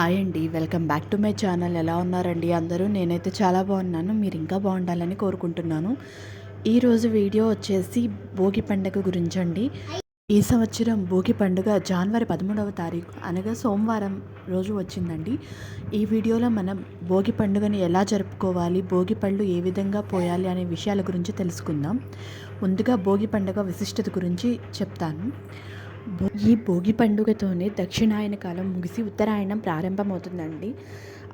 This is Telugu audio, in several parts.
హాయ్ అండి. Welcome back to my channel. ఎలా ఉన్నారండి అందరూ? నేనైతే చాలా బాగున్నాను. మీరు ఇంకా బాగుండాలని కోరుకుంటున్నాను. ఈరోజు వీడియో వచ్చేసి భోగి పండుగ గురించి అండి ఈ సంవత్సరం భోగి పండుగ జనవరి పదమూడవ తారీఖు అనగా సోమవారం రోజు వచ్చిందండి. ఈ వీడియోలో మనం భోగి పండుగని ఎలా జరుపుకోవాలి భోగి పళ్ళు ఏ విధంగా పోయాలి అనే విషయాల గురించి తెలుసుకుందాం. ముందుగా భోగి పండుగ విశిష్టత గురించి చెప్తాను. ఈ భోగి పండుగతోనే దక్షిణాయన కాలం ముగిసి ఉత్తరాయణం ప్రారంభమవుతుందండి.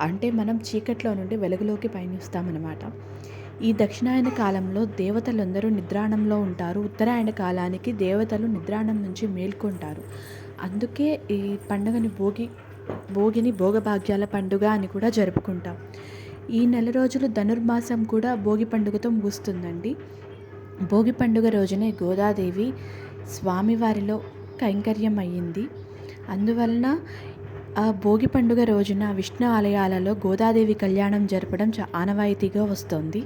అంటే మనం చీకట్లో నుండి వెలుగులోకి పయనిస్తామన్నమాట. ఈ దక్షిణాయన కాలంలో దేవతలందరూ నిద్రాణంలో ఉంటారు. ఉత్తరాయణ కాలానికి దేవతలు నిద్రాణం నుంచి మేల్కొంటారు. అందుకే ఈ పండుగని భోగి భోగిని భోగభాగ్యాల పండుగ అని కూడా జరుపుకుంటాం. ఈ నెల రోజులు ధనుర్మాసం కూడా భోగి పండుగతో ముగుస్తుందండి. భోగి పండుగ రోజునే గోదాదేవి స్వామివారిలో కైంకర్యం అయ్యింది అందువలన ఆ భోగి పండుగ రోజున విష్ణు ఆలయాలలో గోదాదేవి కళ్యాణం జరపడం చా ఆనవాయితీగా వస్తుంది.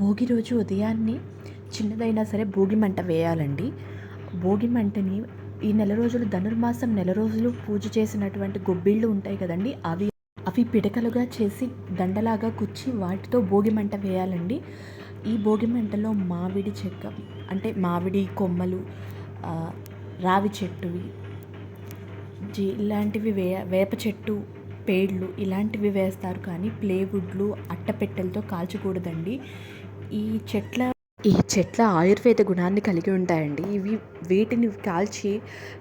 భోగి రోజు ఉదయాన్నే చిన్నదైనా సరే భోగి మంట వేయాలండి. భోగి మంటని ఈ నెల రోజులు ధనుర్మాసం నెల రోజులు పూజ చేసినటువంటి గొబ్బిళ్ళు ఉంటాయి కదండి అవి అవి పిడకలుగా చేసి దండలాగా కుచ్చి వాటితో భోగి మంట వేయాలండి. ఈ భోగి మంటలో మామిడి చెక్క అంటే మామిడి కొమ్మలు రావి చెట్టువి జీ ఇలాంటివి వే వేప చెట్టు పేడ్లు ఇలాంటివి వేస్తారు కానీ ప్లేవుడ్లు అట్టపెట్టెలతో కాల్చకూడదండి. ఈ చెట్ల ఈ చెట్ల ఆయుర్వేద గుణాన్ని కలిగి ఉంటాయండి. ఇవి వీటిని కాల్చి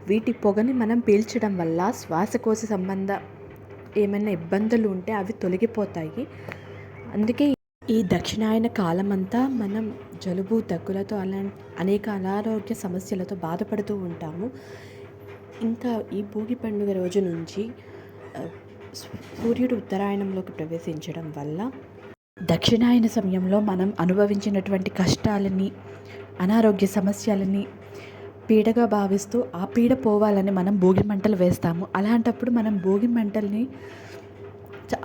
వీటి పొగని మనం పీల్చడం వల్ల శ్వాసకోశ సంబంధ ఏమైనా ఇబ్బందులు ఉంటే అవి తొలగిపోతాయి. అందుకే ఈ దక్షిణాయన కాలమంతా మనం జలుబు దగ్గులతో అలా అనేక అనారోగ్య సమస్యలతో బాధపడుతూ ఉంటాము. ఇంకా ఈ భోగి పండుగ రోజు నుంచి సూర్యుడు ఉత్తరాయణంలోకి ప్రవేశించడం వల్ల దక్షిణాయన సమయంలో మనం అనుభవించినటువంటి కష్టాలని అనారోగ్య సమస్యలని పీడగా భావిస్తూ ఆ పీడ పోవాలని మనం భోగి మంటలు వేస్తాము. అలాంటప్పుడు మనం భోగి మంటల్ని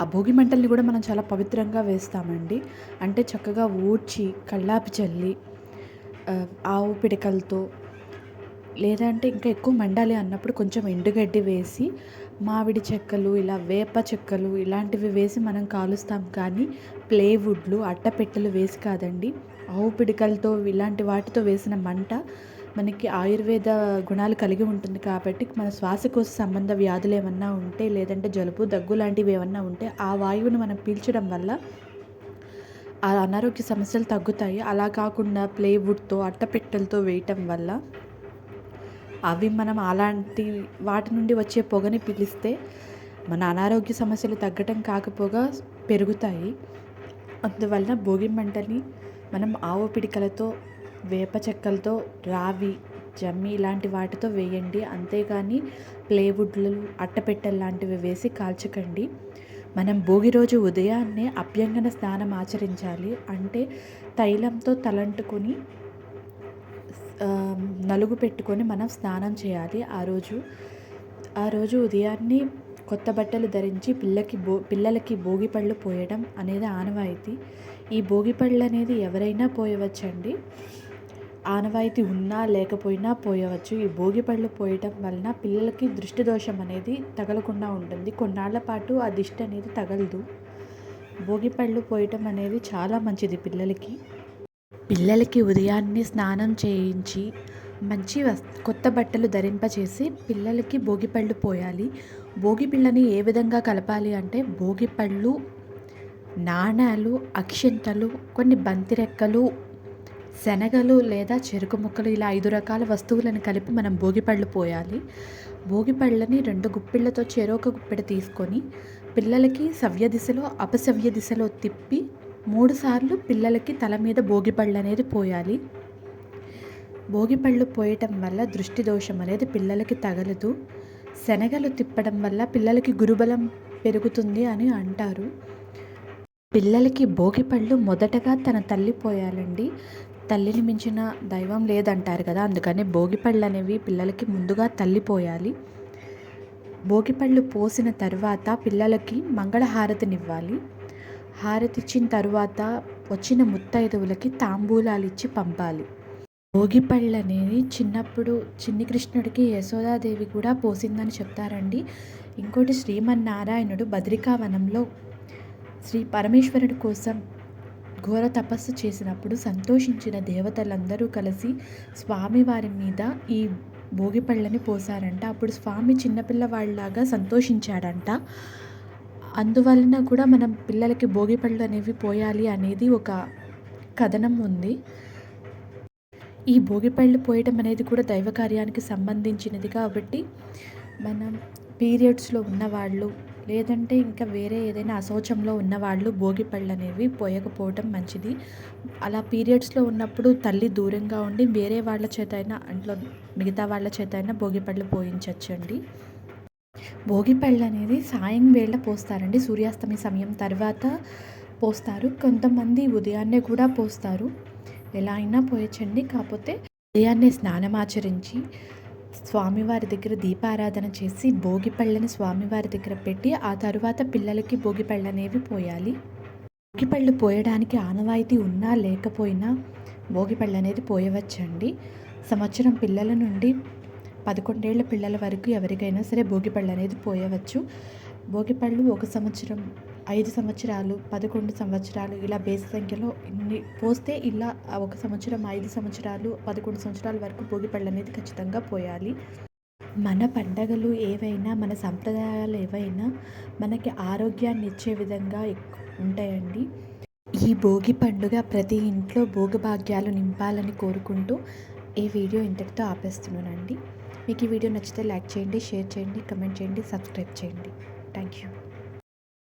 ఆ భోగి మంటల్ని కూడా మనం చాలా పవిత్రంగా వేస్తామండి. అంటే చక్కగా ఊడ్చి కళ్ళాపి చల్లి ఆవు పిడకలతో లేదంటే ఇంకా ఎక్కువ మండాలి అన్నప్పుడు కొంచెం ఎండుగడ్డి వేసి మామిడి చెక్కలు ఇలా వేప చెక్కలు ఇలాంటివి వేసి మనం కాలుస్తాం. కానీ ప్లేవుడ్లు అట్టపెట్టెలు వేసి కాదండి. ఆవు పిడికలతో ఇలాంటి వాటితో వేసిన మంట మనకి ఆయుర్వేద గుణాలు కలిగి ఉంటుంది కాబట్టి మన శ్వాసకోశ సంబంధ వ్యాధులు ఏమన్నా ఉంటే లేదంటే జలుబు దగ్గు లాంటివి ఏమన్నా ఉంటే ఆ వాయువుని మనం పీల్చడం వల్ల ఆ అనారోగ్య సమస్యలు తగ్గుతాయి. అలా కాకుండా ప్లేవుడ్తో అట్టపెట్టెలతో వేయటం వల్ల అవి మనం అలాంటి వాటి నుండి వచ్చే పొగని పీలిస్తే మన అనారోగ్య సమస్యలు తగ్గటం కాకపోగా పెరుగుతాయి. అందువలన భోగి మంటని మనం ఆవు పిడికలతో వేప చెక్కలతో రావి జమ్మి ఇలాంటి వాటితో వేయండి. అంతేగాని ప్లేవుడ్లు అట్టపెట్టెలు లాంటివి వేసి కాల్చకండి. మనం భోగి రోజు ఉదయాన్నే అభ్యంగన స్నానం ఆచరించాలి. అంటే తైలంతో తలంటుకొని నలుగు పెట్టుకొని మనం స్నానం చేయాలి ఆ రోజు. ఆ రోజు ఉదయాన్నే కొత్త బట్టలు ధరించి పిల్లకి బో పిల్లలకి భోగి పళ్ళు పోయడం అనేది ఆనవాయితీ. ఈ భోగి పళ్ళు అనేది ఎవరైనా పోయవచ్చండి. ఆనవాయితీ ఉన్నా లేకపోయినా పోయవచ్చు. ఈ భోగి పళ్ళు పోయటం వలన పిల్లలకి దృష్టి దోషం అనేది తగలకుండా ఉంటుంది. కొన్నాళ్ళ పాటు ఆ దిష్టి అనేది తగలదు. భోగి పళ్ళు పోయటం అనేది చాలా మంచిది పిల్లలకి. పిల్లలకి ఉదయాన్నే స్నానం చేయించి మంచి వస్ కొత్త బట్టలు ధరింపచేసి పిల్లలకి భోగిపళ్ళు పోయాలి. భోగి పిల్లని ఏ విధంగా కలపాలి అంటే భోగిపళ్ళు నాణాలు అక్షింతలు కొన్ని బంతి రెక్కలు శనగలు లేదా చెరుకు ముక్కలు ఇలా ఐదు రకాల వస్తువులను కలిపి మనం భోగిపళ్ళు పోయాలి. భోగిపళ్ళని రెండు గుప్పిళ్ళతో చెరోక గుప్పెడ తీసుకొని పిల్లలకి సవ్య దిశలో అపసవ్య దిశలో తిప్పి మూడుసార్లు పిల్లలకి తల మీద భోగిపళ్ళు అనేది పోయాలి. భోగిపళ్ళు పోయటం వల్ల దృష్టి దోషం అనేది పిల్లలకి తగలదు. శనగలు తిప్పడం వల్ల పిల్లలకి గురుబలం పెరుగుతుంది అని అంటారు. పిల్లలకి భోగిపళ్ళు మొదటగా తన తల్లి పోయాలండి. తల్లిని మించిన దైవం లేదంటారు కదా అందుకని భోగిపళ్ళు అనేవి పిల్లలకి ముందుగా తల్లి పోయాలి భోగిపళ్ళు పోసిన తర్వాత పిల్లలకి మంగళహారతినివ్వాలి. హారతి ఇచ్చిన తర్వాత వచ్చిన ముత్తైదువులకి తాంబూలాలు ఇచ్చి పంపాలి భోగిపళ్ళు అనేది చిన్నప్పుడు చిన్ని కృష్ణుడికి యశోదాదేవి కూడా పోసిందని చెప్తారండి. ఇంకోటి శ్రీమన్నారాయణుడు బద్రికావనంలో శ్రీ పరమేశ్వరుడి కోసం ఘోర తపస్సు చేసినప్పుడు సంతోషించిన దేవతలందరూ కలిసి స్వామివారి మీద ఈ భోగిపళ్ళని పోసారంట అప్పుడు స్వామి చిన్నపిల్లవాళ్ళలాగా సంతోషించాడంట. అందువలన కూడా మనం పిల్లలకి భోగిపళ్ళు అనేవి పోయాలి అనేది ఒక కథనం ఉంది. ఈ భోగిపళ్ళు పోయడం అనేది కూడా దైవ కార్యానికి సంబంధించినది కాబట్టి మనం పీరియడ్స్లో ఉన్నవాళ్ళు లేదంటే ఇంకా వేరే ఏదైనా అశౌచంలో ఉన్నవాళ్ళు భోగిపళ్ళు అనేవి పోయకపోవటం మంచిది. అలా పీరియడ్స్లో ఉన్నప్పుడు తల్లి దూరంగా ఉండి వేరే వాళ్ళ చేత అయినా అంట్లో మిగతా వాళ్ళ చేత అయినా భోగిపళ్ళు పోయించవచ్చండి భోగిపళ్ళు అనేది సాయం వేళ పోస్తారండి. సూర్యాస్తమి సమయం తర్వాత పోస్తారు. కొంతమంది ఉదయాన్నే కూడా పోస్తారు. ఎలా అయినా పోయచ్చండి. కాకపోతే ఉదయాన్నే స్నానమాచరించి స్వామివారి దగ్గర దీపారాధన చేసి భోగిపళ్ళని స్వామివారి దగ్గర పెట్టి ఆ తరువాత పిల్లలకి భోగిపళ్ళు అనేవి పోయాలి. భోగిపళ్ళు పోయడానికి ఆనవాయితీ ఉన్నా లేకపోయినా భోగిపళ్ళు అనేది పోయవచ్చండి. సంవత్సరం పిల్లల నుండి పదకొండేళ్ళ పిల్లల వరకు ఎవరికైనా సరే భోగిపళ్ళు అనేది పోయవచ్చు. భోగిపళ్ళు ఒక సంవత్సరం ఐదు సంవత్సరాలు పదకొండు సంవత్సరాలు ఇలా బేసి సంఖ్యలో ఇన్ని పోస్తే ఇలా ఒక సంవత్సరం ఐదు సంవత్సరాలు పదకొండు సంవత్సరాల వరకు భోగిపళ్ళు అనేది ఖచ్చితంగా పోయాలి. మన పండగలు ఏవైనా మన సంప్రదాయాలు ఏవైనా మనకి ఆరోగ్యాన్ని ఇచ్చే విధంగా ఉంటాయండి. ఈ భోగి పండుగ ప్రతి ఇంట్లో భోగభాగ్యాలు నింపాలని కోరుకుంటూ ఈ వీడియో ఇంతటితో ఆపేస్తున్నానండి. మీకు ఈ వీడియో నచ్చితే లైక్ చేయండి షేర్ చేయండి కమెంట్ చేయండి సబ్స్క్రైబ్ చేయండి. Thank you.